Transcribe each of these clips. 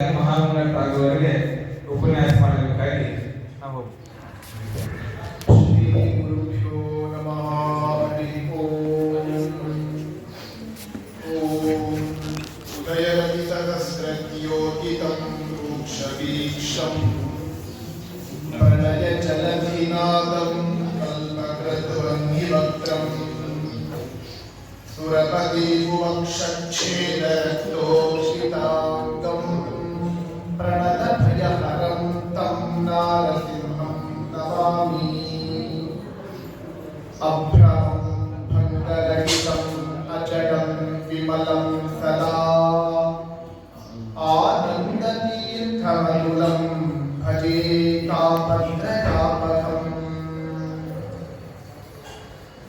ಮಹಾಮಂಗಳಾಗುವವರೆಗೆ ಉಪನ್ಯಾಸ ಮಾಡಬೇಕಾಗಿ ನಾವು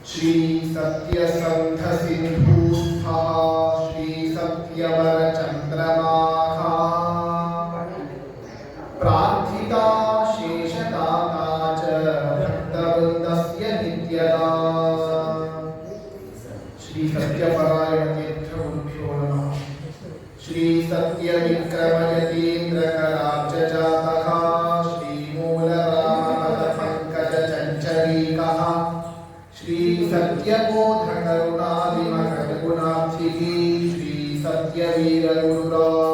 श्री सत्य कापत्रकापकम् श्रीसत्यसन्धसिन्धु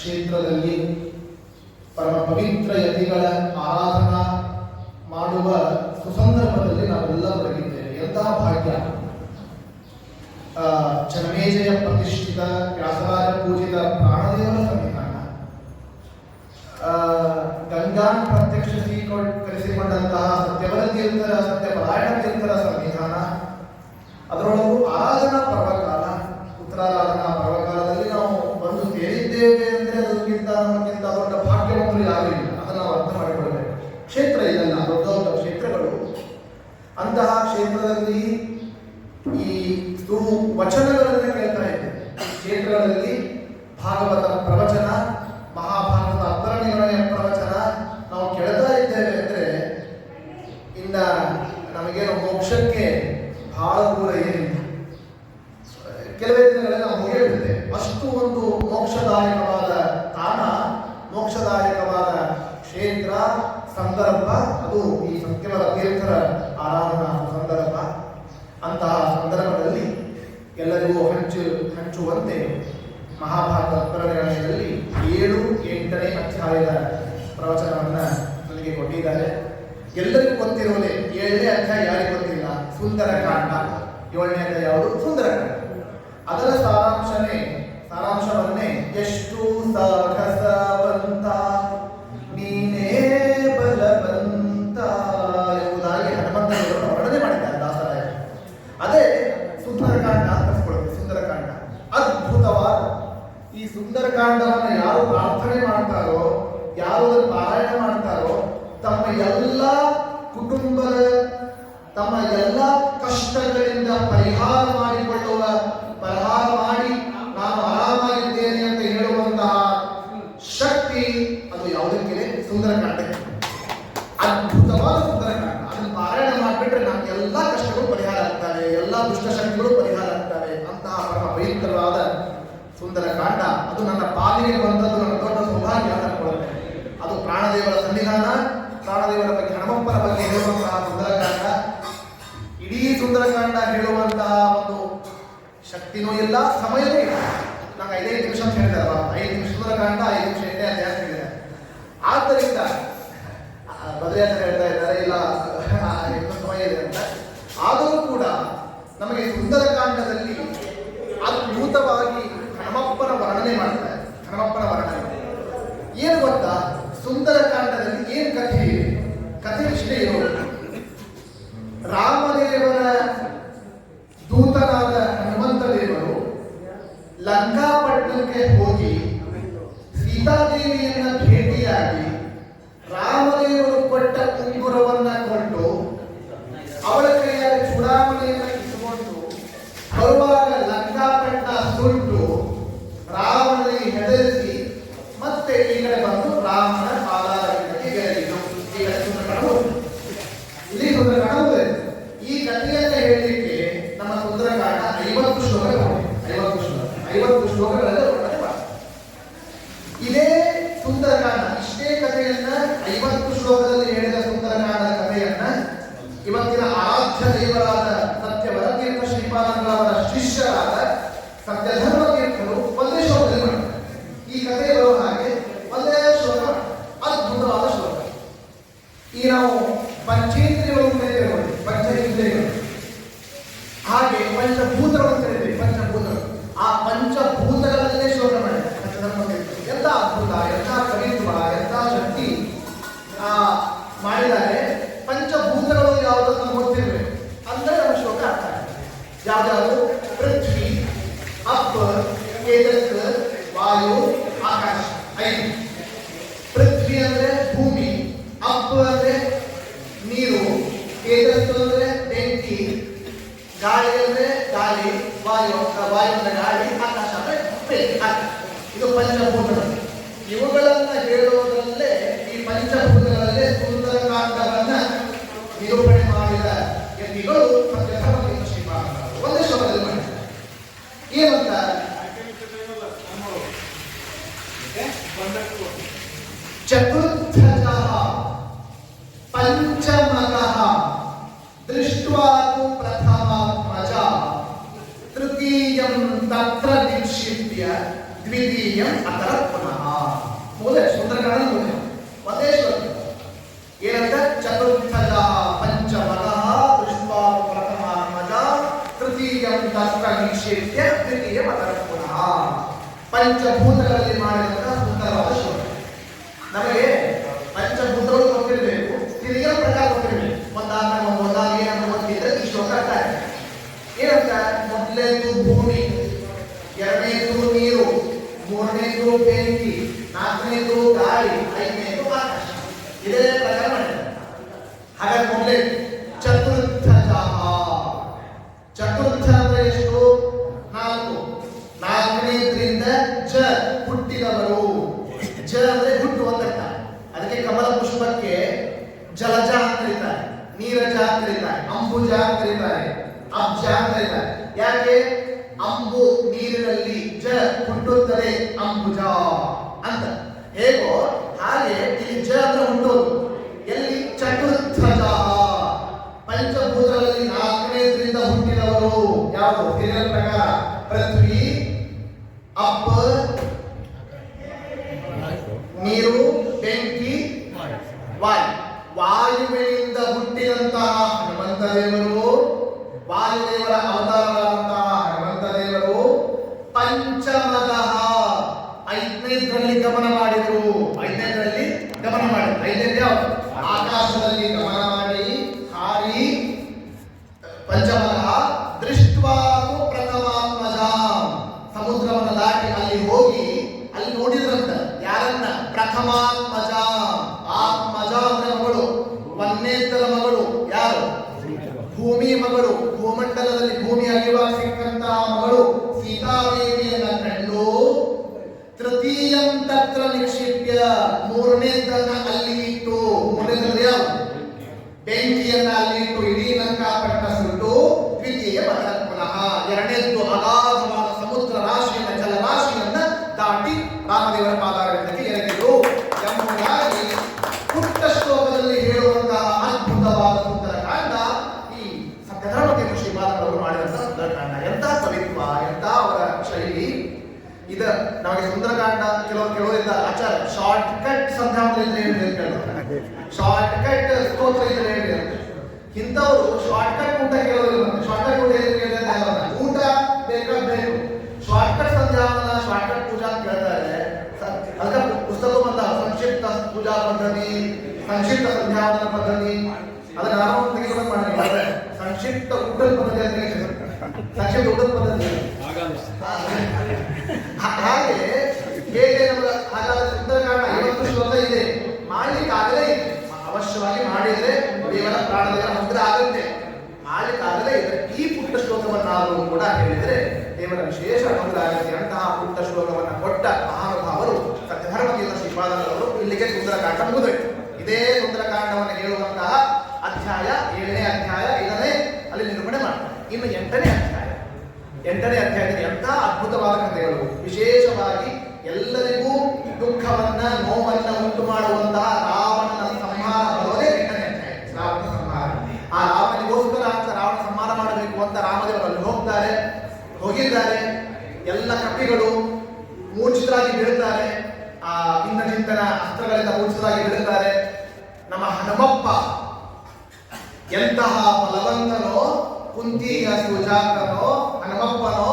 ಕ್ಷೇತ್ರದಲ್ಲಿ ಪರಮ ಪವಿತ್ರ ಯತಿಗಳ ಆರಾಧನಾ ಮಾಡುವ ಸುಸಂದರ್ಭದಲ್ಲಿ ನಾವೆಲ್ಲ ತೊಡಗಿದ್ದೇವೆ ಎಂತಹ ಭಾಗ್ಯ? ಆ, ಚನ್ನಮೇಜಯ ಪ್ರತಿಷ್ಠಿತ ವ್ಯಾಸರಾಜ ಪೂಜಿತ ಪ್ರಾಣದೇವರ ಸಂವಿಧಾನ ಗಂಗಾ ಪ್ರತ್ಯಕ್ಷ ಕರೆಸಿಕೊಂಡಂತಹ ಸತ್ಯವರ ತೀರ್ಥರ ಸತ್ಯಪರಾಯಣ ತೀರ್ಥರ ಸಂವಿಧಾನ ಅದರೊಳಗೂ ಆರಾಧನಾ ಪರ್ವಕಾಲ ಉತ್ತರಾರಾಧನಾ ಪರ್ವಕಾಲದಲ್ಲಿ ಭಾಗ್ಯವಂತರು ಆಗಲಿಲ್ಲ ಅದನ್ನು ನಾವು ಅರ್ಥ ಮಾಡಿಕೊಳ್ಳಬೇಕು. ಕ್ಷೇತ್ರ ಇದಲ್ಲ, ದೊಡ್ಡ ದೊಡ್ಡ ಕ್ಷೇತ್ರಗಳು. ಅಂತಹ ಕ್ಷೇತ್ರದಲ್ಲಿ ಈ ವಚನಗಳನ್ನು ಕೇಳ್ತಾ ಇದ್ದೇವೆ ಕ್ಷೇತ್ರಗಳಲ್ಲಿ ಭಾಗವತ ಪ್ರವಚನ ಮಹಾಭಾರತ ಅಪ್ಪರ ನಿರ್ಣಯ ಪ್ರವಚನ ನಾವು ಕೇಳ್ತಾ ಇದ್ದೇವೆ ಅಂದ್ರೆ ಇನ್ನ ನಮಗೇನು ಮೋಕ್ಷಕ್ಕೆ ಬಹಳ ದೂರ ಏನಿಲ್ಲ ಕೆಲವೇ ದಿನಗಳಲ್ಲಿ ನಾವು ಮುಗಿಯುತ್ತೆ ಅಷ್ಟು ಒಂದು ಮೋಕ್ಷದಾಯಕವಾದ ತಾಣ ಮೋಕ್ಷದಾಯಕವಾದ ಕ್ಷೇತ್ರ ಸಂದರ್ಭ ಅದು ಈ ಸತ್ಯವರ ತೀರ್ಥರ ಆರಾಧನಾ ಸಂದರ್ಭ ಅಂತಹ ಸಂದರ್ಭದಲ್ಲಿ ಎಲ್ಲರಿಗೂ ಹಂಚು ಹಂಚುವಂತೆ ಮಹಾಭಾರತ ನಿರ್ಣಯದಲ್ಲಿ ಏಳು ಎಂಟನೇ ಅಧ್ಯಾಯದ ಪ್ರವಚನವನ್ನ ನನಗೆ ಕೊಟ್ಟಿದ್ದಾರೆ ಎಲ್ಲರಿಗೂ ಗೊತ್ತಿರುವುದೇ ಏಳನೇ ಅಧ್ಯಾಯ ಯಾರಿಗೆ ಗೊತ್ತಿಲ್ಲ ಸುಂದರ ಕಾಂಡ ಏಳನೇ ಅಧ್ಯಾಯ ಯಾವುದು ಸುಂದರ ಕಾಂಡ ಅದರ ಸಾರಾಂಶನೇ ಸಾರಾಂಶವನ್ನೇ ಎಷ್ಟು ಸಾಹಸವಂತ ನೀನೇ ಬಲವಂತ ಎಂಬುದಾಗಿ ಹನುಮಂತ ದೇವರು ವರ್ಣನೆ ಮಾಡಿದ್ದಾರೆ ದಾಸರಾಯ ಅದೇ ಸುಂದರಕಾಂಡ ಅಂತ ಕರೆಸ್ಕೊಳ್ಳುತ್ತೆ ಸುಂದರಕಾಂಡ ಅದ್ಭುತವಾದ ಈ ಸುಂದರಕಾಂಡವನ್ನು ಯಾರು ಪ್ರಾರ್ಥನೆ ಮಾಡ್ತಾರೋ ಯಾರು ಅದನ್ನು ಪಾರಾಯಣ ಮಾಡ್ತಾರೋ ತಮ್ಮ ಎಲ್ಲ ಕುಟುಂಬದ ತಮ್ಮ ಎಲ್ಲ ಕಷ್ಟಗಳಿಂದ ಪರಿಹಾರ ಮಾಡಿಕೊಳ್ಳುವ ಪರಿಹಾರ ಮಾಡಿ ನಾನು ಆರಾಮಾಗಿದ್ದೇನೆ ಅಂತ ಹೇಳುವಂತಹ ಶಕ್ತಿ ಅದು ಯಾವುದಕ್ಕಿದೆ ಸುಂದರಕಾಂಡಕ್ಕೆ ಅದ್ಭುತವಾದ ಸುಂದರಕಾಂಡ ಅದನ್ನು ಪಾರಾಯಣ ಮಾಡಿಬಿಟ್ರೆ ನಮ್ಗೆ ಎಲ್ಲ ಕಷ್ಟಗಳು ಪರಿಹಾರ ಆಗ್ತವೆ ಎಲ್ಲ ದುಷ್ಟಶಕ್ತಿಗಳು ಪರಿಹಾರ ಆಗ್ತವೆ ಅಂತಹ ಪರಮ ಪವಿತ್ರವಾದ ಸುಂದರಕಾಂಡ ಅದು ನನ್ನ ಪಾಲಿಗೆ ಬಂದದ್ದು ನನ್ನ ದೊಡ್ಡ ಸೌಭಾಗ್ಯ ಅಂತ ಅನ್ಕೊಳ್ಳುತ್ತೆ ಅದು ಪ್ರಾಣದೇವರ ಸನ್ನಿಧಾನ ಪ್ರಾಣದೇವರ ಬಗ್ಗೆ ಹನುಮಪ್ಪನ ಬಗ್ಗೆ ಹೇಳುವಂತಹ ಸುಂದರಕಾಂಡ, ಇಡೀ ಸುಂದರಕಾಂಡ ಹೇಳುವಂತಹ ಒಂದು ಶಕ್ತಿನೂ ಇಲ್ಲ, ಸಮಯವೂ ಇಲ್ಲ. ನಂಗೆ ಐದೈದು ನಿಮಿಷ ಅಂತ ಹೇಳಿದಾರಲ್ಲ ಐದು ನಿಮಿಷ ಸುಂದರಕಾಂಡ, ಐದು ನಿಮಿಷ ಅಧ್ಯಾಯ ಅಂತ ಹೇಳಿದ್ದಾರೆ ಆದ್ದರಿಂದ ಅಂತ ಹೇಳ್ತಾ ಇದ್ದಾರೆ, ಇಲ್ಲ ಸಮಯ ಇದೆ ಅಂತ. ಆದರೂ ಕೂಡ ನಮಗೆ ಸುಂದರಕಾಂಡದಲ್ಲಿ ಅದ್ಭುತವಾಗಿ ಹನುಮಪ್ಪನ ವರ್ಣನೆ ಮಾಡ್ತಾರೆ. ಹನುಮಪ್ಪನ ವರ್ಣನೆ. ಏನು ಗೊತ್ತಾ? ಸುಂದರಕಾಂಡದಲ್ಲಿ ಏನು ಕಥೆ ಇದೆ? ಕಥೆ ಇಷ್ಟೇ ರಾಮದೇವರ ದೂತನಾದ ಹನುಮಂತ ದೇವರು ಲಂಕಾಪಟ್ಟಣಕ್ಕೆ ಹೋಗಿ ಸೀತಾದೇವಿಯನ್ನ ಭೇಟಿಯಾಗಿ ರಾಮ ಈ ನಾವು ಪಂಚೇಂದ್ರಿಯಗಳ ಮೇಲೆ ಪಂಚ ಇಂದ್ರಿಯಗಳು ಹಾಗೆ ಪಂಚಭೂತಗಳ இருக்கிறவாய் இந்த நாளில் ஆகாசத்தை இது பஞ்சபூர்ணம் ನಮಗೆ ಪಂಚಭೂತಗಳು ಗೊತ್ತಿರಬೇಕು ತಿಳಿಯ ಪ್ರಕಾರ ಗೊತ್ತಿರಬೇಕು ಒಂದಾದ ಒಂದಾದ ಏನಂತ ಗೊತ್ತಿದ್ರೆ ಈ ಶ್ಲೋಕ ಅರ್ಥ ಏನಂತ? ಮೊದಲನೇದು ಭೂಮಿ ಎರಡನೇದು ನೀರು ಮೂರನೇದು ಬೆಂಕಿ ನಾಲ್ಕನೇದು ಗಾಳಿ ಐದನೇದು ಆಕಾಶ. ಇದೇ querendo pegar para destruir come up. ಈಗ ಆಚಾರ ಶಾರ್ಟ್ಕಟ್ ಸಂಧಾನ ಇದ್ರೆ ಹೇಳಿ ಅಂತ ಶಾರ್ಟ್ಕಟ್ ಸ್ತೋತ್ರ ಇದ್ರೆ ಹೇಳಿ ಅಂತ ಇಂಥವ್ರು ಶಾರ್ಟ್ಕಟ್ ಊಟ ಕೇಳೋದಿಲ್ಲ ಶಾರ್ಟ್ಕಟ್ ಊಟ ಏನು ಕೇಳಿದ್ರೆ ಊಟ ಬೇಕಾದ ಬೇಕು ಶಾರ್ಟ್ಕಟ್ ಸಂಧ್ಯಾವನ ಶಾರ್ಟ್ಕಟ್ ಪೂಜಾ ಅಂತ ಕೇಳ್ತಾರೆ ಅದಕ್ಕೆ ಪುಸ್ತಕ ಬಂದ ಸಂಕ್ಷಿಪ್ತ ಪೂಜಾ ಪದ್ಧತಿ ಸಂಕ್ಷಿಪ್ತ ಸಂಧ್ಯಾವನ ಪದ್ಧತಿ ಅದನ್ನ ನಾನು ತೆಗೆದುಕೊಂಡು ಮಾಡಿದ್ರೆ ಸಂಕ್ಷಿಪ್ತ ಊಟದ ಪದ್ಧತಿ ಅಂತ ಸಂಕ್ಷಿಪ್ತ ಊಟದ ಪದ್ಧತಿ ಹಾಗೆ ಹೇಗೆ ಅವಶ್ಯವಾಗಿ ಮಾಡಿದ್ರೆ ದೇವರ ಪ್ರಾಣದ ಮಂತ್ರ ಆಗುತ್ತೆ. ಮಾಡ್ಲಿಕ್ಕಾಗಲೇ ಇದರ ಈ ಪುಟ್ಟ ಶ್ಲೋಕವನ್ನಾದರೂ ಕೂಡ ಹೇಳಿದ್ರೆ ದೇವರ ವಿಶೇಷ ಅನುಗ್ರಹ ಆಗುತ್ತೆ ಅಂತಹ ಪುಟ್ಟ ಶ್ಲೋಕವನ್ನ ಕೊಟ್ಟ ಮಹಾನುಭಾವರು ಸತ್ಯಧರ್ಮದಿಂದ ಶ್ರೀಪಾದರವರು ಇಲ್ಲಿಗೆ ಸುಂದರಕಾಂಡ ಮುಗಿದೋಯ್ತು. ಇದೇ ಸುಂದರಕಾಂಡವನ್ನು ಹೇಳುವಂತಹ ಅಧ್ಯಾಯ ಏಳನೇ ಅಧ್ಯಾಯ ಇದನ್ನೇ ಅಲ್ಲಿ ನಿರೂಪಣೆ ಮಾಡ್ತಾರೆ. ಇನ್ನು ಎಂಟನೇ ಅಧ್ಯಾಯ. ಎಂಟನೇ ಅಧ್ಯಾಯದಲ್ಲಿ ಎಂತಹ ಅದ್ಭುತವಾದ ಕಥೆಗಳು. ವಿಶೇಷವಾಗಿ ಎಲ್ಲರಿಗೂ ದುಃಖವನ್ನ ನೋವನ್ನ ಉಂಟು ಮಾಡುವಂತಹ ರಾವಣನ ಸಂಹಾರ ಬರೋದೇ ಎಂಟನೇ ಅಧ್ಯಾಯ ರಾವಣ ಸಂಹಾರ ಆ ರಾವಣನಿಗೋಸ್ಕರ ಅಂತ ರಾವಣ ಸಂಹಾರ ಮಾಡಬೇಕು ಅಂತ ರಾಮದೇವರು ಅಲ್ಲಿ ಹೋಗ್ತಾರೆ ಹೋಗಿದ್ದಾರೆ ಕಪಿಗಳು ಮೂರ್ಛಿತರಾಗಿ ಬೀಳುತ್ತಾರೆ, ಆ ಇಂದ್ರಚಿಂತನ ಅಸ್ತ್ರಗಳಿಂದ ಮೂರ್ಛಿತರಾಗಿ ಬೀಳುತ್ತಾರೆ. ನಮ್ಮ ಹನುಮಪ್ಪ ಎಂತಹ ಬಲವಂತನೋ ಕುಂತಿಯ ಸುಜಾತನೋ ಹನುಮಪ್ಪನೋ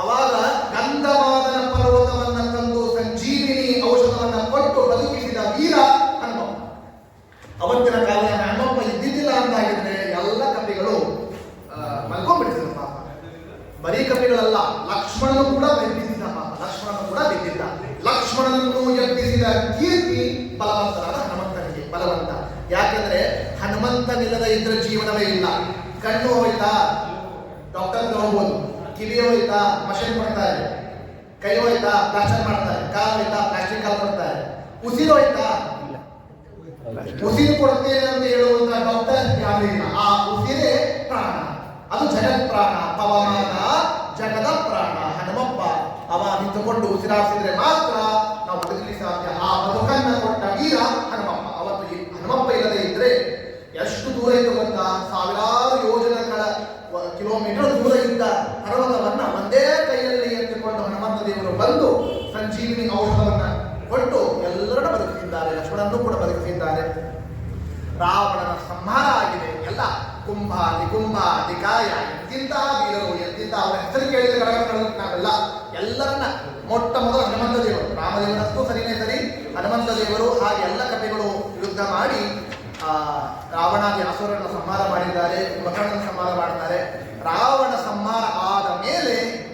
ಅವಾಗ ಗಂಧವಾದನ ಪರ್ವತವನ್ನ ತಂದು ಸಂಜೀವಿನಿ ಔಷಧವನ್ನ ಕೊಟ್ಟು ಬದುಕಿಸಿದ ವೀರ ಹನುಮಪ್ಪ ಅವತ್ತಿನ ಕಾಲದಲ್ಲಿ ಹನುಮಪ್ಪ ಇದ್ದಿದ್ದಿಲ್ಲ ಅಂತಾಗಿದ್ರೆ ಎಲ್ಲ ಕಪಿಗಳು ಆ, ಮಲ್ಕೊಂಡ್ಬಿಡ್ತಿದ್ರು ಪಾಪ ಬರೀ ಕಪಿಗಳಲ್ಲ ಲಕ್ಷ್ಮಣನು ಕೂಡ ಬಿದ್ದಿದ್ದ ಪಾಪ ಲಕ್ಷ್ಮಣನು ಕೂಡ ಬಿದ್ದಿದ್ದ ಲಕ್ಷ್ಮಣನನ್ನು ಎಬ್ಬಿಸಿದ ಕೀರ್ತಿ ಬಲವಂತನಾದ ಹನುಮಂತನಿಗೆ ಬಲವಂತ ಯಾಕೆಂದ್ರೆ ಹನುಮಂತನಿಲ್ಲದ ಇದ್ರ ಜೀವನವೇ ಇಲ್ಲ ಕಣ್ಣು ಹೋಯ್ತಾ ಡಾಕ್ಟರ್ ಹೋಗ್ಬೋದು ಕಿವಿ ಹೋಯ್ತಾ ಮಷಿನ್ ಕೊಡ್ತಾರೆ ಕೈ ಹೋಯ್ತಾ ಪ್ಲಾಸ್ಟರ್ ಮಾಡ್ತಾರೆ ಕಾಲು ಹೋಯ್ತಾ ಪ್ಲಾಸ್ಟಿಕ್ ಕಾಲು ಕೊಡ್ತಾರೆ ಉಸಿರು ಹೋಯ್ತಾ ಉಸಿರು ಕೊಡ್ತೇನೆ ಅಂತ ಹೇಳುವಂತ ಡಾಕ್ಟರ್ ಯಾರು ಇಲ್ಲ ಆ ಉಸಿರೇ ಪ್ರಾಣ ಅದು ಜಗತ್ ಪ್ರಾಣ ಪವಮಾನ ಜಗದ ಪ್ರಾಣ ಹನುಮಪ್ಪ ಅವ ಉಸಿರಾಡಿಸಿದ್ರೆ ಮಾತ್ರ ನಾವು ಬದುಕಲಿಕ್ಕೆ ಸಾಧ್ಯ. ಆ ಬದುಕನ್ನ ಕೊಟ್ಟ ವೀರ ಹನುಮಪ್ಪ. ಅವತ್ತು ಹನುಮಪ್ಪ ಇಲ್ಲದೆ ಇದ್ರೆ ಎಷ್ಟು ದೂರ ಇದ್ದು ಗೊತ್ತಾ? ಸಾವಿರಾರು ಯೋಜನೆಗಳ ಕಿಲೋಮೀಟರ್ ದೂರ ಇದ್ದ ಪರ್ವತವನ್ನ ಒಂದೇ ಕೈಯಲ್ಲಿ ಎತ್ತಿಕೊಂಡು ಹನುಮಂತ ದೇವರು ಬಂದು ಸಂಜೀವಿನಿ ಔಷಧವನ್ನ ಕೊಟ್ಟು ಎಲ್ಲರನ್ನ ಬದುಕಿಸಿದ್ದಾರೆ. ಲಕ್ಷ್ಮಣನ್ನು ಕೂಡ ಬದುಕಿಸಿದ್ದಾರೆ. ರಾವಣನ ಸಂಹಾರ ಆಗಿದೆ. ಎಲ್ಲ ಕುಂಭ ನಿಕುಂಭ ನಿಕಾಯ ಎಂತಿಂತಹ ವೀರರು ಎಂತಿಂತಹ ಅವರ ಹೆಸರು ಕೇಳಿದ ನಾವೆಲ್ಲ ಎಲ್ಲರನ್ನ, ಮೊಟ್ಟ ಮೊದಲು ಹನುಮಂತ ದೇವರು ರಾಮದೇವರಷ್ಟು ಸರಿನೇ ಸರಿ, ಹನುಮಂತ ದೇವರು ಹಾಗೆ ಎಲ್ಲ ಕಥೆಗಳು ಯುದ್ಧ ಮಾಡಿ, ಆ, ರಾವಣಾದಿ ಅಸುರರನ್ನು ಸಂಹಾರ ಮಾಡಿದ್ದಾರೆ ಮಕರನ್ನು ಸಂಹಾರ ಮಾಡ್ತಾರೆ. ರಾವಣ ಸಂಹಾರ ಆದ ಮೇಲೆ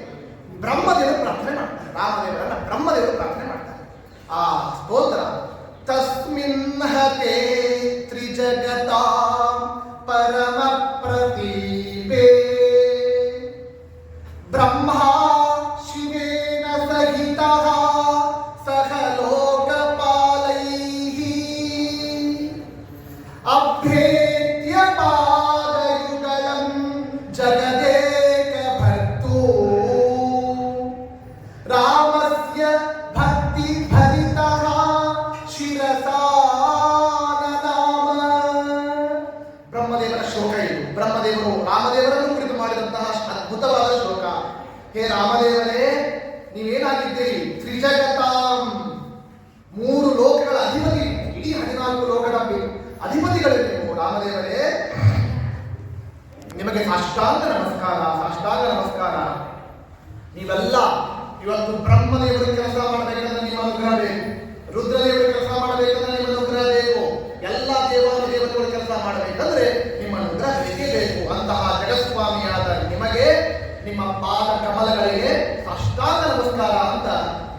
ಬ್ರಹ್ಮದೇವರು ಪ್ರಾರ್ಥನೆ ಮಾಡ್ತಾರೆ. ರಾಮದೇವರನ್ನ ಬ್ರಹ್ಮದೇವರು ಪ್ರಾರ್ಥನೆ ಮಾಡ್ತಾರೆ. ಆ ಸ್ತೋತ್ರ, ತಸ್ಮಿನ್ ಹತೆ ತ್ರಿಜಗತಾ ಪರಮ ನೀವೇನಾಗಿದ್ದೀರಿ ತ್ರಿಜಗತಾಂ. ಮೂರು ಲೋಕಗಳ ಅಧಿಪತಿ, ಇಡೀ ಹದಿನಾಲ್ಕು ಲೋಕದ ಬಿ- ಅಧಿಪತಿಗಳು ನೀವು ರಾಮದೇವರೇ, ನಿಮಗೆ ಸಾಷ್ಟಾಂಗ ನಮಸ್ಕಾರ ಸಾಷ್ಟಾಂಗ ನಮಸ್ಕಾರ. ನೀವೆಲ್ಲ ಇವತ್ತು ಬ್ರಹ್ಮದೇವರು ಕೆಲಸ ಮಾಡಬೇಕಂದ್ರೆ ನಿಮ್ಮ ಅನುಗ್ರಹ ಬೇಕು ರುದ್ರದೇವರು ಕೆಲಸ ಮಾಡಬೇಕಂದ್ರೆ ನಿಮ್ಮ ಅನುಗ್ರಹ ಬೇಕು ಎಲ್ಲ ದೇವಾನು ದೇವತೆಗಳು ಕೆಲಸ ಮಾಡಬೇಕಂದ್ರೆ ನಿಮ್ಮ ಅನುಗ್ರಹ ಬೇಕೇ ಬೇಕು. ಅಂತಹ ಜಗಸ್ವಾಮಿಯಾದ ನಿಮಗೆ ನಿಮ್ಮ ಪಾದ ಕಮಲಗಳಿಗೆ ಸಾಷ್ಟಾಂಗ ನಮಸ್ಕಾರ ಅಂತ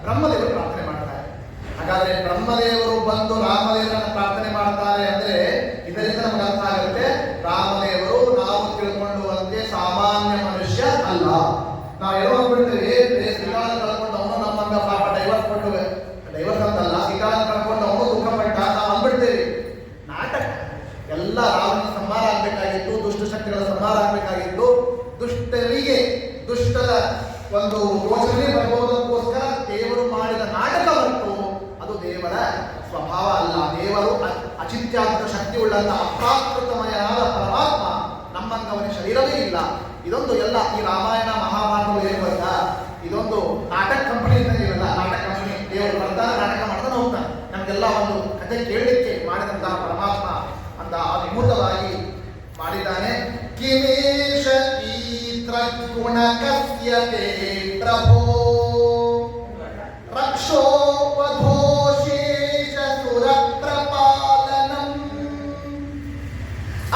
ಬ್ರಹ್ಮದೇವರು ಪ್ರಾರ್ಥನೆ ಮಾಡ್ತಾರೆ. ಹಾಗಾದ್ರೆ ಬ್ರಹ್ಮದೇವರು ಬಂದು ರಾಮದೇವರನ್ನು ಪ್ರಾರ್ಥನೆ ಮಾಡ್ತಾರೆ ಅಂದ್ರೆ ಇದರಿಂದ ನಮಗೆ ಅರ್ಥ ಆಗುತ್ತೆ ರಾಮದೇವರು ನಾವು ತಿಳ್ಕೊಳ್ಳುವಂತೆ ಸಾಮಾನ್ಯ ಮನುಷ್ಯ ಅಲ್ಲ ನಾವು ಏನೋ ಅಂದ್ಬಿಡ್ತೇವೆ ಏ, ಶ್ರೀಕಾಂತ ಕಳ್ಕೊಂಡು ಅವನು ನಮ್ಮನ್ನ ಪಾಪ ಡೈವರ್ಸ್ ಕೊಟ್ಟು ಡೈವರ್ಸ್ ಅಂತಲ್ಲ ಶ್ರೀಕಾಂತ ಕಳ್ಕೊಂಡು ಅವನು ದುಃಖ ಪಟ್ಟ ನಾವು ಅಂದ್ಬಿಡ್ತೇವೆ ನಾಟಕ ಎಲ್ಲ ರಾವಣ ಸಂಹಾರ ಆಗ್ಬೇಕಾಗಿತ್ತು ದುಷ್ಟ ಶಕ್ತಿಗಳ ಸಂಹಾರ ಆಗ್ಬೇಕಾಗಿತ್ತು ದುಷ್ಟರಿಗೆ ದುಷ್ಟದ ಒಂದು ಯೋಚನೆ ಬರಬಹುದಕ್ಕೋಸ್ಕರ ದೇವರು ಮಾಡಿದ ನಾಟಕ ಹೊರತು ಅದು ದೇವರ ಸ್ವಭಾವ ಅಲ್ಲ ದೇವರು ಅ- ಅಚಿತ್ಯಾತ್ಮ ಶಕ್ತಿ ಉಳ್ಳಂತ ಅಪ್ರಾಕೃತಮಯನಾದ ಪರಮಾತ್ಮ ನಮ್ಮಂತವನ ಶರೀರವೇ ಇಲ್ಲ ಇದೊಂದು ಎಲ್ಲ ಈ ರಾಮಾಯಣ ಮಹಾಭಾರತಗಳು ಏನು ಗೊತ್ತಾ ಇದೊಂದು ನಾಟಕ ಕಂಪನಿ ಅಂತ ಇರಲ್ಲ ನಾಟಕ ಕಂಪನಿ ದೇವರು ಬರ್ತಾನೆ ನಾಟಕ ಮಾಡ್ತಾನೆ ಹೋಗ್ತಾನೆ ನಮಗೆಲ್ಲ ಒಂದು ಕಥೆ ಕೇಳಲಿಕ್ಕೆ ಮಾಡಿದಂತಹ ಪರಮಾತ್ಮ ಅಂತ ಅದ್ಭುತವಾಗಿ ಮಾಡಿದ್ದಾನೆ ಕಿಮೇಶ ಈತ್ರ ಗುಣ ಕಸ್ಯತೆ ಪ್ರಭೋ ರಕ್ಷೋಪಧೋಷೇಷ ಸುರ ಪ್ರಪಾಲನಂ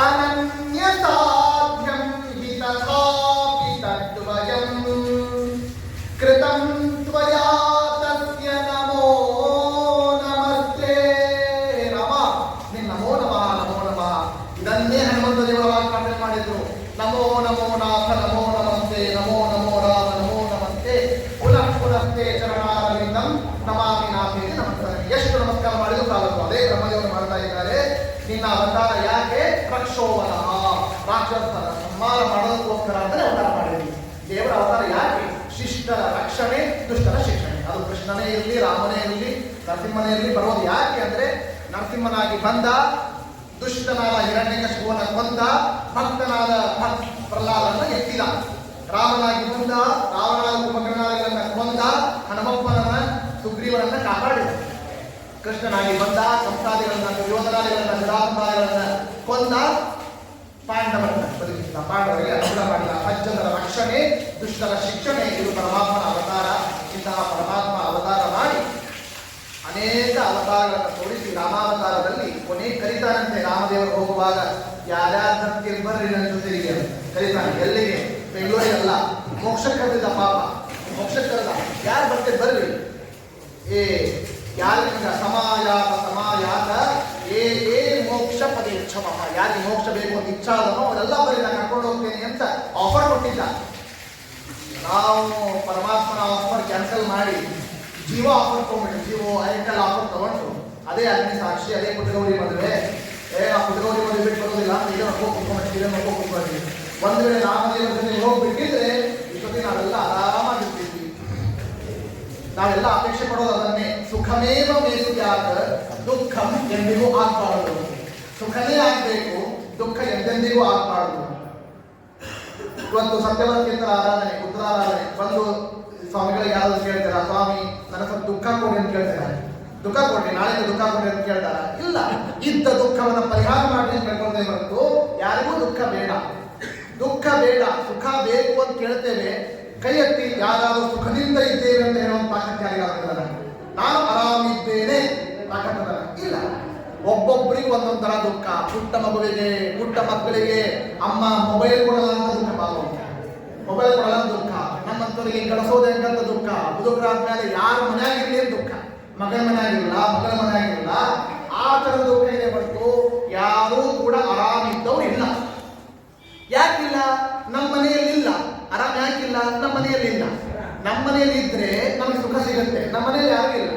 ಅನನ್ಯ ಸಾಧ್ಯಂ ಹಿ ತಥಾಪಿ ತದ್ವಯಂ ಕೃತಂ ತ್ವಯ ನಮೋ ನಮೋ ನಾಥ ನಮೋ ನಮಸ್ತೆ ನಮೋ ನಮೋ ರಾಮ ನಮೋ ನಮಸ್ತೆ ಪುನಃ ಪುನಃತೆ ಚರಣಾರವಿಂದಂ ನಮಾಮಿ ನಾಥೇತಿ ನಮಸ್ಕಾರ ಎಷ್ಟು ನಮಸ್ಕಾರ ಮಾಡಿದ್ರು ಸಾಲದು ಅದೇ ಬ್ರಹ್ಮದೇವರು ಮಾಡ್ತಾ ಇದ್ದಾರೆ ನಿನ್ನ ಅವತಾರ ಯಾಕೆ ಪ್ರಕ್ಷೋಭನ ರಾಕ್ಷಸರ ಸಂಹಾರ ಮಾಡೋದಕ್ಕೋಸ್ಕರ ಅಂದ್ರೆ ಅವತಾರ ಮಾಡಿದ್ವಿ ದೇವರ ಅವತಾರ ಯಾಕೆ ಶಿಷ್ಟರ ರಕ್ಷಣೆ ದುಷ್ಟರ ಶಿಕ್ಷಣೆ ಅದು ಕೃಷ್ಣನೇ ಇರಲಿ ರಾಮನೇ ಇರಲಿ ನರಸಿಂಹನೇ ಇರಲಿ ಬರೋದು ಯಾಕೆ ಅಂದ್ರೆ ನರಸಿಂಹನಾಗಿ ಬಂದ, ದುಷ್ಟನಾದ ಹಿರಣ್ಯಕಶಿಪುವನ ಕೊಂದ, ಭಕ್ತನಾದ ಭಕ್ತ ಪ್ರಹ್ಲಾದನ ಎತ್ತಿದ. ರಾಮನಾಗಿ ಬಂದ ರಾವಣಾದ ಉಪಗ್ರಹಗಳನ್ನ ಕೊಂದ ಹನುಮಪ್ಪನನ್ನ ಸುಗ್ರೀವನನ್ನ ಕಾಪಾಡಿದ. ಕೃಷ್ಣನಾಗಿ ಬಂದ, ಸಂಸಾದಿಗಳನ್ನ ಯೋಧನಾದಿಗಳನ್ನ ನಿರಾಧಾರಿಗಳನ್ನ ಕೊಂದ ಪಾಂಡವರನ್ನ ಬದುಕಿಸಿದ. ಪಾಂಡವರಿಗೆ ಅನುಗ್ರಹ ಮಾಡಿದ ಅಜ್ಜನರ ರಕ್ಷಣೆ, ದುಷ್ಟರ ಶಿಕ್ಷಣೆ, ಇದು ಪರಮಾತ್ಮನ ಅವತಾರ. ಇಂತಹ ಪರಮಾತ್ಮ ಅವತಾರ ಮಾಡಿ ಅನೇಕ ಅವತಾರಗಳನ್ನು ತೋರಿಸಿ ರಾಮಾವತಾರದಲ್ಲಿ ಕೊನೆ ಕರೀತಾನಂತೆ ರಾಮದೇವರು ಹೋಗುವಾಗ ಯಾರ್ಯಾರು ಬರ್ತೀರಿ ಬರ್ರಿ ನನ್ನ ಜೊತೆಗೆ ಕರೀತಾನೆ. ಎಲ್ಲಿಗೆ? ಬೆಂಗಳೂರಿಗಲ್ಲ ಮೋಕ್ಷಕ್ಕೆ ಕರೆದಿದ್ದ ಪಾಪ. ಮೋಕ್ಷಕ್ಕರದ ಕರೆದ ಯಾರು ಬರ್ತೆ ಬರ್ರಿ? ಏ ಯಾರಿಂದ ಸಮಾಯಾತ ಸಮಾಯಾತ. ಏ ಏ, ಮೋಕ್ಷ ಪದೇ ಇಚ್ಛಮಃ ಯಾರಿಗೆ ಮೋಕ್ಷ ಬೇಕು ಅಂತ ಇಚ್ಛಾ ಅದನೋ ಅವರೆಲ್ಲ ಬರೀ ನಾನು ಕರ್ಕೊಂಡು ಹೋಗ್ತೇನೆ ಅಂತ ಆಫರ್ ಕೊಟ್ಟಿದ್ದ. ನಾವು ಪರಮಾತ್ಮನ ಆಫರ್ ಕ್ಯಾನ್ಸಲ್ ಮಾಡಿ ಜೀವ ಆಫರ್ ತಗೊಂಡ್ಬಿಟ್ಟು ಜೀವೋ ಐಟಲ್ ಆಫರ್ ತಗೊಂಡು ಅದೇ ಅಗ್ನಿ ಸಾಕ್ಷಿ, ಅದೇ ಪುಟ್ಟಗೌರಿ ಮದುವೆ. ಏ, ಆ ಪುಟ್ಟಗೌರಿ ಮದುವೆ ಬಿಟ್ಟು ಬರೋದಿಲ್ಲ ಈಗ ನೋಡ್ಕೊ ಕುತ್ಕೊಂಡ್ಬಿಟ್ಟು ಇದನ್ನ ಕುತ್ಕೊಂಡ್ವಿ ಒಂದು ವೇಳೆ ರಾಮದೇವರ ಜೊತೆ ಹೋಗ್ಬಿಟ್ಟಿದ್ರೆ ಇಷ್ಟೊತ್ತಿಗೆ ನಾವೆಲ್ಲ ಆರಾಮಾಗಿರ್ತೀವಿ ನಾವೆಲ್ಲ ಅಪೇಕ್ಷೆ ಪಡೋದು ಅದನ್ನೇ. ಸುಖಮೇವ ಮೇಸುಯಾತ ದುಃಖಂ ಎಂದಿಗೂ ಆಗ್ಬಾರದು. ಸುಖನೇ ಆಗ್ಬೇಕು, ದುಃಖ ಎಂದೆಂದಿಗೂ ಆಗ್ಬಾರದು. ಇವತ್ತು ಸತ್ಯವರ್ತಿಯಂತರ ಆರಾಧನೆ ಉತ್ತರಾರಾಧನೆ ಬಂದು ಸ್ವಾಮಿಗಳಿಗೆ ಯಾರಾದ್ರೂ ಕೇಳ್ತಾರ ಸ್ವಾಮಿ ನನ್ನ ಸ್ವಲ್ಪ ದುಃಖ ಕೊಡಿ ಅಂತ ಕೇಳ್ತಾರೆ ದುಃಖ ಕೊಡ್ರಿ ನಾಳೆ ದುಃಖ ಕೊಡ್ರಿ ಅಂತ ಕೇಳ್ತಾರ. ಇಲ್ಲ ಇದ್ದ ದುಃಖವನ್ನು ಪರಿಹಾರ ಮಾಡಿ ಕೇಳ್ಕೊಂಡೇ ಹೊರತು ಯಾರಿಗೂ ದುಃಖ ಬೇಡ. ದುಃಖ ಬೇಡ, ಸುಖ ಬೇಕು ಅಂತ ಕೇಳ್ತೇವೆ. ಕೈ ಎತ್ತಿ ಯಾರಾದರೂ ಸುಖದಿಂದ ಇದ್ದೇವೆ ಅಂತ ಹೇಳುವಂತ ತಾಕತ್ ಯಾರಿಗಾಗ್ತದ ನಾನು ಆರಾಮಿದ್ದೇನೆ ತಾಕತ್ತದ ಇಲ್ಲ ಒಬ್ಬೊಬ್ಬರಿಗೆ ಒಂದೊಂದರ ದುಃಖ. ಪುಟ್ಟ ಮಗುವಿಗೆ, ಪುಟ್ಟ ಮಕ್ಕಳಿಗೆ, ಅಮ್ಮ ಮೊಬೈಲ್ ಕೊಡಲ್ಲ ಅಂತ ದುಃಖ ಬಾಬು ಮೊಬೈಲ್ ಕೊಡಲ್ಲ ದುಃಖ. ನಮ್ಮಂತವರಿಗೆ ಕಳಿಸೋದು ಹೆಂಗಂತ ದುಃಖ? ಮುದುಕರಾದ್ಮೇಲೆ ಯಾರ ಮನೆಯಾಗಿರ್ಲಿ ದುಃಖ. ಮಗನ ಮನೆಯಾಗಿರಲ್ಲ ಮಗನ ಮನೆಯಾಗಿರಲ್ಲ ಆ ಥರದ ಇದೆ ಹೊರತು ಯಾರೂ ಕೂಡ ಆರಾಮಿದ್ದವ್ರು ಇಲ್ಲ. ಯಾಕಿಲ್ಲ? ನಮ್ಮ ಮನೆಯಲ್ಲಿ ಇಲ್ಲ. ಆರಾಮ್ ಯಾಕಿಲ್ಲ? ನಮ್ಮ ಮನೆಯಲ್ಲಿ ಇಲ್ಲ. ನಮ್ಮ ಮನೆಯಲ್ಲಿ ಇದ್ರೆ ನಮಗೆ ಸುಖ ಸಿಗುತ್ತೆ. ನಮ್ಮ ಮನೆಯಲ್ಲಿ ಯಾರಿಲ್ಲ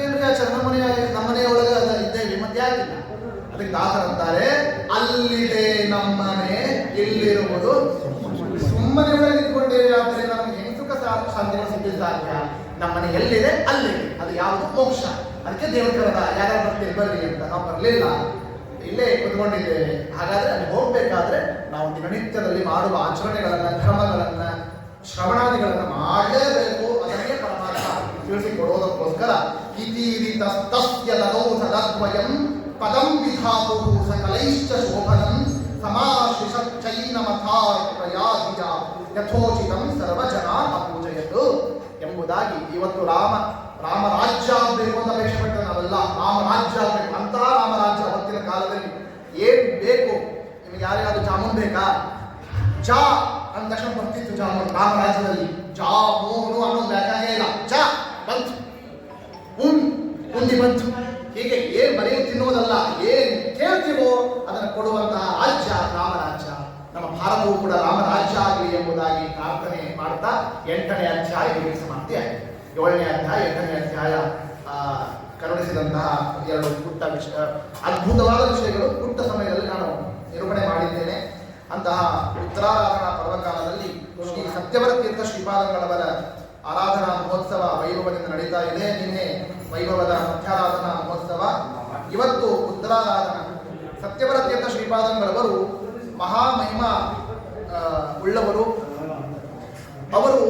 ಏನ್ರಿ ನಮ್ಮ ಮನೆಯ ನಮ್ಮ ಮನೆಯೊಳಗೆ ಇದ್ದೇವೆ. ಮತ್ತೆ ಯಾಕಿಲ್ಲ? ಅದಕ್ಕೆ ದಾಸರಂತಾರೆ ಅಲ್ಲಿದೆ ನಮ್ಮನೆ ಇಲ್ಲಿರುವುದು. ಸುಮ್ಮನೆ ಒಳಗೆ ನಿಂತ್ಕೊಂಡೇವೆ ಆದರೆ ನಮಗೆ ಹೆಂಗ್ ಸುಖ ಸಾಧ್ಯ ಸಿಗ್ಲಿಕ್ಕೆ ಸಾಧ್ಯ? ನಮ್ಮ ಮನೆ ಎಲ್ಲಿದೆ? ಅಲ್ಲಿ ಅದು ಯಾವುದು? ಮೋಕ್ಷ. ಅದಕ್ಕೆ ದೇವರು ಕರೆದ, ಯಾರ್ಯಾರು ಬರ್ತೀರಿ? ಬರ್ರಿ ಅಂತ. ನಾವು ಬರಲಿಲ್ಲ. ಇಲ್ಲೇ ಕುತ್ಕೊಂಡಿದ್ದೇವೆ. ಹಾಗಾದ್ರೆ ಅಲ್ಲಿ ಹೋಗ್ಬೇಕಾದ್ರೆ ನಾವು ದಿನನಿತ್ಯದಲ್ಲಿ ಮಾಡುವ ಆಚರಣೆಗಳನ್ನ, ಧರ್ಮಗಳನ್ನ, ಶ್ರವಣಾದಿಗಳನ್ನ ಮಾಡಲೇಬೇಕು. ಅದನ್ನೇ ಪರಮಾತ್ಮ ತಿಳಿಸಿಕೊಡೋದಕ್ಕೋಸ್ಕರ ಇತೀರಿ ತಸ್ಯ ತದೌಷಧದ್ವಯಂ ಪದಂ ವಿಧಾತು ಸಕಲೈಶ್ಚ ಶೋಭನಂ ಸಮಾಶಿಷ್ಟೈನ ಮಥಾ ಪ್ರಯಾಧಿಜ ಯಥೋಚಿತಂ ಸರ್ವಜನಾ ಅಪೂಜಯತು ಎಂಬುದಾಗಿ ಇವತ್ತು ರಾಮ, ರಾಮರಾಜ್ಯ ಅಂತ ಇರುವಂತ ಅಪೇಕ್ಷೆ ಪಟ್ಟರೆ ನಾವೆಲ್ಲ. ರಾಮ ರಾಜ್ಯ ಆಗಬೇಕು. ಅಂತ ರಾಮರಾಜ್ಯ ಅವತ್ತಿನ ಕಾಲದಲ್ಲಿ. ಏನ್ ಬೇಕು? ನಿಮಗೆ ಯಾರಿಗಾದ್ರೂ ಜಾಮೂನ್ ಬೇಕಾ? ಚಾ ಅಂದ ತಕ್ಷಣ ಬರ್ತಿತ್ತು ಜಾಮೂನ್ ರಾಮರಾಜ್ಯದಲ್ಲಿ. ರಾಜ್ಯದಲ್ಲಿ ಜಾ ಮೋಹನು ಅನ್ನೋದು ಬೇಕಾಗೇ ಇಲ್ಲ. ಜಾ, ಬಂತು. ಉನ್ ಉಂಡಿ ಬಂತು. ಹೀಗೆ ಏನ್ ತಿನ್ನುವುದಲ್ಲ ಏನ್ ಕೇಳ್ತೀವೋ ಅದನ್ನು ಕೊಡುವಂತಹ ರಾಜ್ಯ ರಾಮರಾಜ್ಯ. ನಮ್ಮ ಭಾರತವು ಕೂಡ ರಾಮರಾಜ್ಯ ಆಗಲಿ ಎಂಬುದಾಗಿ ಪ್ರಾರ್ಥನೆ ಮಾಡ್ತಾ ಎಂಟನೇ ಅಧ್ಯಾಯ ಇಲ್ಲಿಗೆ ಸಮಾಪ್ತಿ ಆಯಿತು ಏಳನೇ ಅಧ್ಯಾಯ, ಎಂಟನೇ ಅಧ್ಯಾಯ ಕರುಣಿಸಿದಂತಹ ಎರಡು ಪುಟ್ಟ ವಿಷಯ ಅದ್ಭುತವಾದ ವಿಷಯಗಳು ಪುಟ್ಟ ಸಮಯದಲ್ಲಿ ನಾನು ನಿರೂಪಣೆ ಮಾಡಿದ್ದೇನೆ. ಅಂತಹ ಉತ್ತರಾರಾಧನಾ ಪರ್ವಕಾಲದಲ್ಲಿ ಶ್ರೀ ಸತ್ಯವರ ತೀರ್ಥ ಶ್ರೀಪಾದಂಗಳವರ ಆರಾಧನಾ ಮಹೋತ್ಸವ ವೈಭವದಿಂದ ನಡೀತಾ ಇದೆ. ನಿನ್ನೆ ವೈಭವದ ಮುಖ್ಯಾರಾಧನಾ ಮಹೋತ್ಸವ. ಇವತ್ತು ಉತ್ತರಾರಾಧನಾ ಸತ್ಯವರ ತೀರ್ಥ ಶ್ರೀಪಾದಂಗಳವರು ಮಹಾಮಹಿಮ ಉಳ್ಳವರು. ಅವರು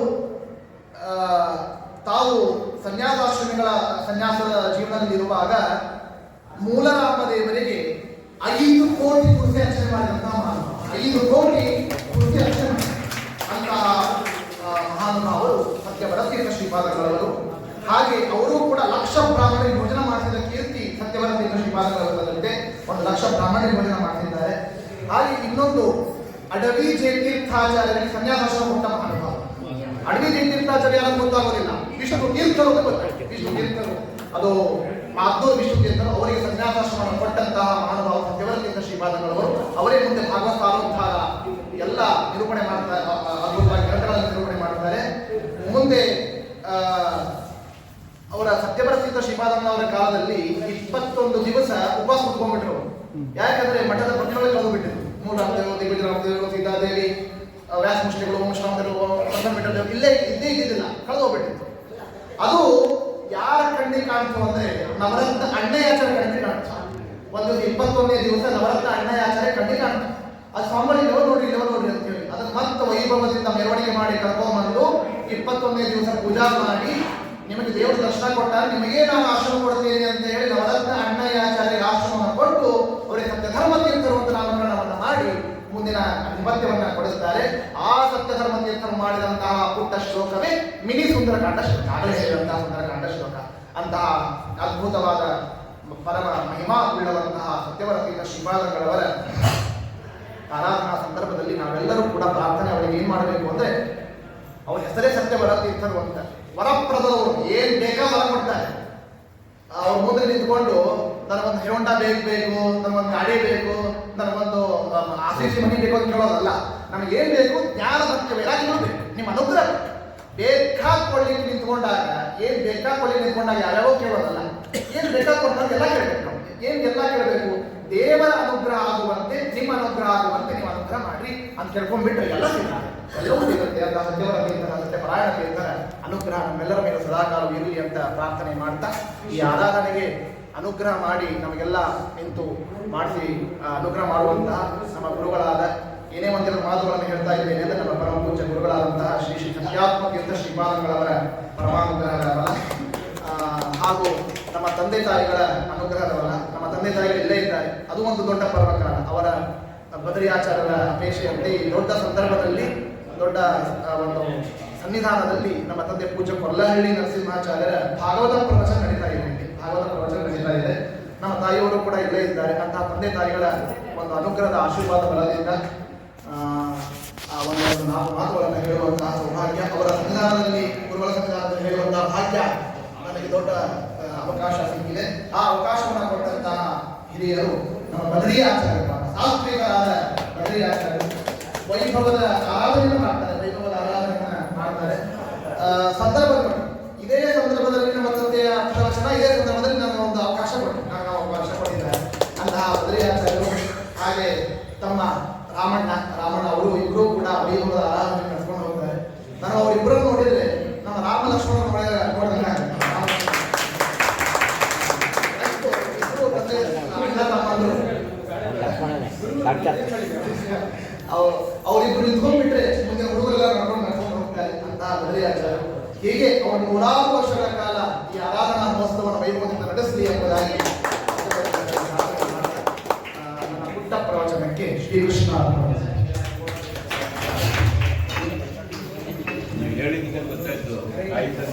ತಾವು ಸನ್ಯಾಸಾಶ್ರಮಿಗಳ, ಸನ್ಯಾಸದ ಜೀವನದಲ್ಲಿರುವಾಗ ಮೂಲರಾಮ ದೇವರಿಗೆ ಐದು ಕೋಟಿ ಕುರ್ಸಿ ಅರ್ಚನೆ ಮಾಡಿದಂತಹ ಐದು ಕೋಟಿ ಕುರ್ಸಿ ಅರ್ಚನೆ ಅಂತಹ ಮಹಾನುಭಾವರು ಸತ್ಯವರ ತೀರ್ಥ ಶ್ರೀಪಾದಗಳವರು. ಹಾಗೆ ಅವರು ಕೂಡ ಲಕ್ಷ ಬ್ರಾಹ್ಮಣ ಯೋಜನೆ ಮಾಡಿದ ಕೀರ್ತಿ ಸತ್ಯವರ ತೀರ್ಥ ಶ್ರೀಪಾದಗಳವರಲ್ಲಿದೆ ಒಂದು ಲಕ್ಷ ಬ್ರಾಹ್ಮಣ ಯೋಜನೆ ಮಾಡಿಸಿದ್ದಾರೆ ಹಾಗೆ ಇನ್ನೊಂದು ಅಡವಿ ಜಯತೀರ್ಥಾಚಾರ್ಯರಿಗೆ ಸನ್ಯಾಸ ಕೊಟ್ಟ ಮಹಾನುಭಾವ. ಅಡವಿ ಜಯತೀರ್ಥಾಚಾರ್ಯ ಗೊತ್ತಾಗೋದಿಲ್ಲ. ವಿಷ್ಣು ತೀರ್ಥರು ವಿಷ್ಣು ತೀರ್ಥರು ಅದು ಮಾಧೂರ್ ವಿಷ್ಣು ತೀರ್ಥರು ಅವರಿಗೆ ಸನ್ಯಾಸಾಶ್ರಮ ಕೊಟ್ಟಂತಹ ಮಹಾನುಭಾವ ಸತ್ಯವರತೀರ್ಥ ಶ್ರೀಪಾದಗಳವರು. ಅವರೇ ಮುಂದೆ ಭಾಗವತಾರೋದ್ಧಾರ ಎಲ್ಲ ನಿರೂಪಣೆ ಮಾಡ್ತಾರೆ ಅದ್ಭುತವಾಗಿ ಗ್ರಂಥಗಳನ್ನು ನಿರೂಪಣೆ ಮಾಡ್ತಾರೆ ಮುಂದೆ ಅವರ ಸತ್ಯಪ್ರಸಿದ್ಧ ಶ್ರೀಪಾದಮ್ಮನವರ ಕಾಲದಲ್ಲಿ ಇಪ್ಪತ್ತೊಂದು ದಿವಸ ಉಪವಾಸ ಕುತ್ಕೊಂಡ್ಬಿಟ್ರು. ಯಾಕಂದ್ರೆ ಮಠದ ಪಕ್ಕಗಳಲ್ಲಿ ಹೋಗ್ಬಿಟ್ಟಿದ್ರು ಮೂಲರಾಮದೇವರು ದಿಗ್ವಿಜಯರಾಮದೇವರು ಸೀತಾದೇವಿ ಆ, ವ್ಯಾಸಮುಷ್ಟಿಗಳು ವಂಶರಾಮದೇವರು ಸಂತಮಿಟ್ಟದೇವರು ಇಲ್ಲೇ ಇದ್ದೇ ಇದ್ದಿದ್ದಿಲ್ಲ ಕಳೆದು ಹೋಗ್ಬಿಟ್ಟಿತ್ತು ಅದು ಯಾರ ಕಣ್ಣಿಗೆ ಕಾಣ್ತು ಅಂದ್ರೆ ನವರತ್ನ ಅಣ್ಣಯಾಚಾರ ಕಣ್ಣಿಗೆ ಕಾಣ್ತು. ಒಂದು ಇಪ್ಪತ್ತೊಂದನೇ ದಿವಸ ನವರತ್ನ ಅಣ್ಣಯಾಚಾರ ಕಣ್ಣಿಗೆ ಕಾಣ್ತು. ಅದು ಸ್ವಾಮಿ ಲೆವ ನೋಡಿ ಲೆವ ನೋಡ್ರಿ ಅಂತ ಹೇಳಿ. ಅದನ್ನ ಮತ್ತೆ ವೈಭವದಿಂದ ಮೆರವಣಿಗೆ ಮಾಡಿ ಕರ್ಕೊಂಡ್ಬಂದು ಇಪ್ಪತ್ತೊಂದನೇ ದಿವಸ ಪೂಜಾ ಮಾಡಿ ನಿಮಗೆ ದೇವರ ದರ್ಶನ ಕೊಟ್ಟ ನಿಮಗೆ ನಾನು ಆಶ್ರಮ ಕೊಡ್ತೀನಿ ಅಂತ ಹೇಳಿ ನವರತ್ನ ಅಣ್ಣಯ್ಯಾಚಾರ್ಯ ಆಶ್ರಮವನ್ನು ಕೊಟ್ಟು ಅವರಿಗೆ ಸತ್ಯ ಧರ್ಮ ತೀರ್ಥರು ಅಂತ ನಾಮಕರಣವನ್ನು ಮಾಡಿ ಅಧಿಪತ್ಯವನ್ನ ಕೊಡಿಸ್ತಾರೆ. ಆ ಸತ್ಯ ಧರ್ಮ ತೀರ್ಥರು ಮಾಡಿದಂತಹ ಪುಟ್ಟ ಶ್ಲೋಕವೇ ಮಿನಿ ಸುಂದರಕಾಂಡ ಶ್ಲೋಕ. ಆಗಲೇ ಹೇಳಿದಂತಹ ಸುಂದರಕಾಂಡ ಶ್ಲೋಕ. ಅಂತಹ ಅದ್ಭುತವಾದ ಪರಮ ಮಹಿಮಾ ಉಳ್ಳವಂತಹ ಸತ್ಯವರ ತೀರ್ಥ ಶ್ರೀಪಾದಗಳವರ ಆರಾಧನಾ ಸಂದರ್ಭದಲ್ಲಿ ನಾವೆಲ್ಲರೂ ಕೂಡ ಪ್ರಾರ್ಥನೆ ಅವರಿಗೆ ಏನ್ ಮಾಡಬೇಕು ಅಂದ್ರೆ, ಅವ್ರ ಹೆಸರೇ ಸತ್ಯವರ ತೀರ್ಥರು ಅಂತ. ವರಪ್ರದವರು ಏನ್ ಬೇಕಾ ವರ ಕೊಡ್ತಾರೆ. ಅವ್ರ ಮುಂದೆ ನಿಂತ್ಕೊಂಡು ನನಗೊಂದು ಹಿರೋಂಡ ಬೇಕು ಬೇಕು ನನಗೊಂದು ಗಾಡಿ ಬೇಕು ನನಗೊಂದು ಆಸೀಸಿ ಮನಿ ಬೇಕು ಅಂತ ಕೇಳೋದಲ್ಲ ನಮ್ಗೆ ಏನು ಬೇಕು ಜ್ಞಾನ ಸತ್ಯ, ವೈರಾಗ್ಯಗಳು ಬೇಕು. ನಿಮ್ಮ ಅನುಗ್ರಹ ಬೇಕಾಕೊಳ್ಳಿಕ್ಕೆ ನಿಂತ್ಕೊಂಡಾಗ, ಏನು ಬೇಕಾಕೊಳ್ಳಿಕ್ಕೆ ನಿಂತ್ಕೊಂಡಾಗ ಯಾವ್ಯಾವ ಕೇಳೋದಲ್ಲ. ಏನು ಬೇಕಾಕೊಂಡಾಗ ಎಲ್ಲ ಕೇಳಬೇಕು ನಮಗೆ. ಏನು ಎಲ್ಲ ಕೇಳಬೇಕು? ದೇವರ ಅನುಗ್ರಹ ಆಗುವಂತೆ, ನಿಮ್ಮ ಅನುಗ್ರಹ ಆಗುವಂತೆ ನೀವು ಅನುಗ್ರಹ ಮಾಡಿ ಅಂತ ಕೇಳ್ಕೊಂಡ್ಬಿಟ್ರೆ ಎಲ್ಲ ಸಿಗ್ತದೆ. ಎಲ್ಲವೂ ಸಿಗುತ್ತೆ. ಅಂತ ಸತ್ಯವರ ತೀರ್ಥರ ಸತ್ಯ ಅನುಗ್ರಹ ನಮ್ಮೆಲ್ಲರ ಮೇಲೆ ಸದಾಕಾಲ ಇರಲಿ ಅಂತ ಪ್ರಾರ್ಥನೆ ಮಾಡ್ತಾ ಈ ಆರಾಧನೆಗೆ ಅನುಗ್ರಹ ಮಾಡಿ ನಮಗೆಲ್ಲ ನಿಂತು ಮಾಡಿಸಿ ಅನುಗ್ರಹ ಮಾಡುವಂತಹ ನಮ್ಮ ಗುರುಗಳಾದ ಏನೇ ಒಂದೆರಡು ಮಾತುಗಳನ್ನು ಹೇಳ್ತಾ ಇದ್ದೇನೆ ಅಂದ್ರೆ ನಮ್ಮ ಪರಮ ಪೂಜ್ಯ ಗುರುಗಳಾದಂತಹ ಶ್ರೀ ಶ್ರೀ ಸತ್ಯಾತ್ಮಕ ತೀರ್ಥ ಶ್ರೀಪಾದಂಗಳವರ ಪರಮಾನುಗ್ರಹಗಳವರ ಹಾಗೂ ನಮ್ಮ ತಂದೆ ತಾಯಿಗಳ ಅನುಗ್ರಹದವರ ನಮ್ಮ ತಂದೆ ತಾಯಿಗಳು ಇಲ್ಲೇ ಇದ್ದಾರೆ. ಅದು ಒಂದು ದೊಡ್ಡ ಪರ್ವಕಾಲ. ಅವರ ಬದರಿ ಅಪೇಕ್ಷೆಯಂತೆ ಈ ದೊಡ್ಡ ಸಂದರ್ಭದಲ್ಲಿ, ದೊಡ್ಡ ಒಂದು ಸನ್ನಿಧಾನದಲ್ಲಿ ನಮ್ಮ ತಂದೆ ಪೂಜ್ಯ ಕೊಲ್ಲಹಳ್ಳಿ ನರಸಿಂಹಾಚಾರ್ಯರ ಭಾಗವತ ಪ್ರವಚನ ನಡೀತಾ ಇದೆ. ಭಾಗವತ ಪ್ರವಚನ ಇದೆ ನಮ್ಮ ತಾಯಿಯವರು ಕೂಡ ಇಲ್ಲೇ ಇದ್ದಾರೆ. ಅಂತ ತಂದೆ ತಾಯಿಗಳ ಒಂದು ಅನುಗ್ರಹದ ಆಶೀರ್ವಾದ ಬಲದಿಂದ ಒಂದು ನಾಲ್ಕು ಮಾತುಗಳನ್ನು ಹೇಳುವಂತಹ ಸೌಭಾಗ್ಯ, ಅವರ ಸಂವಿಧಾನದಲ್ಲಿ, ಗುರುಗಳ ಸಂವಿಧಾನದಲ್ಲಿ ಹೇಳುವಂತಹ ಭಾಗ್ಯ ನನಗೆ ದೊಡ್ಡ ಅವಕಾಶ ಸಿಕ್ಕಿದೆ. ಆ ಅವಕಾಶವನ್ನು ಕೊಟ್ಟಂತಹ ಹಿರಿಯರು ನಮ್ಮ ಬದರಿ ಆಚಾರ್ಯ ಸಾತ್ವಿಕರಾದ ಬದರಿ ಆಚಾರ್ಯರು ವೈಭವದ ಆರಾಧನೆಯನ್ನು ಮಾಡ್ತಾರೆ, ವೈಭವದ ಆರಾಧನೆ ಮಾಡ್ತಾರೆ. ಸಂದರ್ಭ ಇದೇ ಸಂದರ್ಭದಲ್ಲಿ ನಮ್ಮ ತಂದೆಯ ಪ್ರವಚನ ಇದೇ ಸಂದರ್ಭದಲ್ಲಿ ನನಗೆ ಒಂದು ಅವಕಾಶ ಕೊಟ್ಟು ನನಗೆ ಅವಕಾಶ ಕೊಟ್ಟಿದ್ದಾರೆ ಅಂತಹ ಬದರಿ ಆಚಾರ್ಯರು ಹಾಗೆ ತಮ್ಮ ರಾಮಣ್ಣ ರಾಮಣ್ಣ ಅವರು ಇಬ್ಬರು ಕೂಡ ವೈಭವದ ಆರಾಧನೆ ನಡೆಸ್ಕೊಂಡು ಹೋಗ್ತಾರೆ. ನಾನು ಅವರಿಬ್ಬರನ್ನು ನೋಡಿದ್ರೆ ನಮ್ಮ ರಾಮ ಲಕ್ಷ್ಮಣ ನೋಡಿದಂಗೆ ಅವರಿಬ್ರು ನಿಂತ್ಕೊಂಡ್ಬಿಟ್ರೆ ಮುಂದೆ ಹುಡುಗರೆಲ್ಲ ನಡ್ಕೊಂಡು ನಡ್ಕೊಂಡು ಹೋಗ್ತಾರೆ ಅಂತ ಬದಲಿ ಆಚಾರ ಹೀಗೆ ಅವರು ನೂರಾರು ವರ್ಷಗಳ ಕಾಲ ಈ ಆರಾಧನಾ ಮಹೋತ್ಸವವನ್ನು ವೈಭವದಿಂದ ನಡೆಸಲಿ ಎಂಬುದಾಗಿ ನೀವು ಹೇಳಿದ್ದಕ್ಕೆ ಗೊತ್ತಾಯ್ತು ಆಯ್ತು